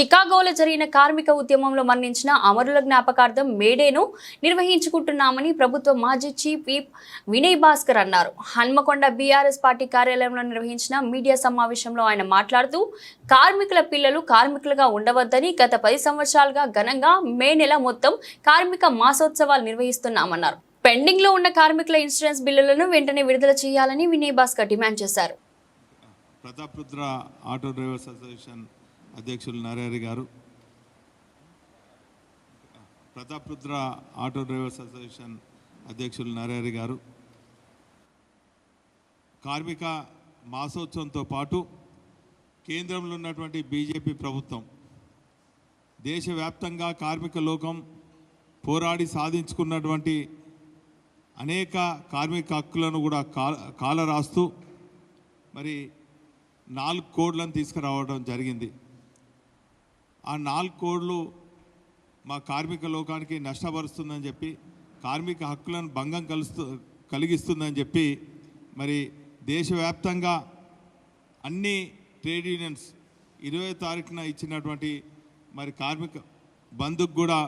చికాగోలో జరిగిన కార్మిక ఉద్యమంలో మరణించిన అమరుల జ్ఞాపకార్థం మేడేను నిర్వహించుకుంటున్నామని ప్రభుత్వ మాజీ చీఫ్ విప్ వినయ్ భాస్కర్ అన్నారు. హన్మకొండ బీఆర్ఎస్ పార్టీ కార్యాలయంలో నిర్వహించిన మీడియా సమావేశంలో ఆయన మాట్లాడుతూ కార్మికుల పిల్లలు కార్మికులుగా ఉండవద్దని గత పది సంవత్సరాలుగా ఘనంగా మే నెల మొత్తం కార్మిక మాసోత్సవాలు నిర్వహిస్తున్నామన్నారు. పెండింగ్లో ఉన్న కార్మికుల ఇన్సూరెన్స్ బిల్లులను వెంటనే విడుదల చేయాలని వినయ్ భాస్కర్ డిమాండ్ చేశారు. ఆటో డ్రైవర్స్ అసోసియేషన్ అధ్యక్షులు నారాయణ గారు. ప్రతాపరుద్ర ఆటో డ్రైవర్స్ అసోసియేషన్ అధ్యక్షులు నారాయణ గారు. కార్మిక మాసోత్సవంతో పాటు కేంద్రంలో ఉన్నటువంటి బీజేపీ ప్రభుత్వం దేశవ్యాప్తంగా కార్మిక లోకం పోరాడి సాధించుకున్నటువంటి అనేక కార్మిక హక్కులను కూడా కాల రాస్తూ మరి నాలుగు కోడ్లను తీసుకురావడం జరిగింది. ఆ నాలుగు కోడ్లు మా కార్మిక లోకానికి నష్టపరుస్తుందని చెప్పి కార్మిక హక్కులను భంగం కలుస్తూ కలిగిస్తుందని చెప్పి మరి దేశవ్యాప్తంగా అన్ని ట్రేడ్ యూనియన్స్ ఇరవై తారీఖున ఇచ్చినటువంటి మరి కార్మిక బంధుకు కూడా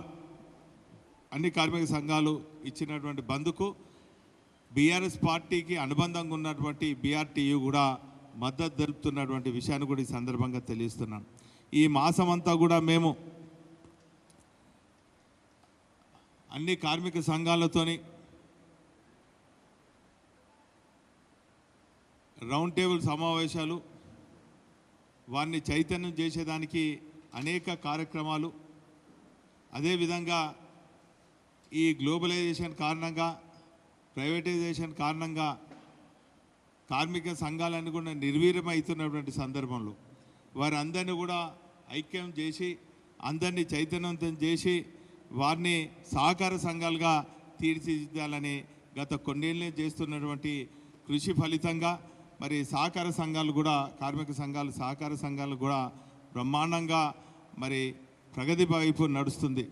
అన్ని కార్మిక సంఘాలు ఇచ్చినటువంటి బంధుకు బీఆర్ఎస్ పార్టీకి అనుబంధంగా ఉన్నటువంటి బీఆర్టీయు కూడా మద్దతు తెలుపుతున్నటువంటి విషయాన్ని కూడా ఈ సందర్భంగా తెలియస్తున్నాను ఈ మాసం అంతా కూడా మేము అన్ని కార్మిక సంఘాలతోని రౌండ్ టేబుల్ సమావేశాలు వారిని చైతన్యం చేసేదానికి అనేక కార్యక్రమాలు. అదేవిధంగా ఈ గ్లోబలైజేషన్ కారణంగా ప్రైవేటైజేషన్ కారణంగా కార్మిక సంఘాలన్నీ కూడా నిర్వీర్యమవుతున్నటువంటి సందర్భంలో వారందరినీ కూడా ఐక్యం చేసి అందరినీ చైతన్యవంతం చేసి వారిని సహకార సంఘాలుగా తీర్చిదిద్దాలని గత కొన్నేళ్ళే చేస్తున్నటువంటి కృషి ఫలితంగా మరి సహకార సంఘాలు కూడా కార్మిక సంఘాలు సహకార సంఘాలు కూడా బ్రహ్మాండంగా మరి ప్రగతి వైపు నడుస్తుంది.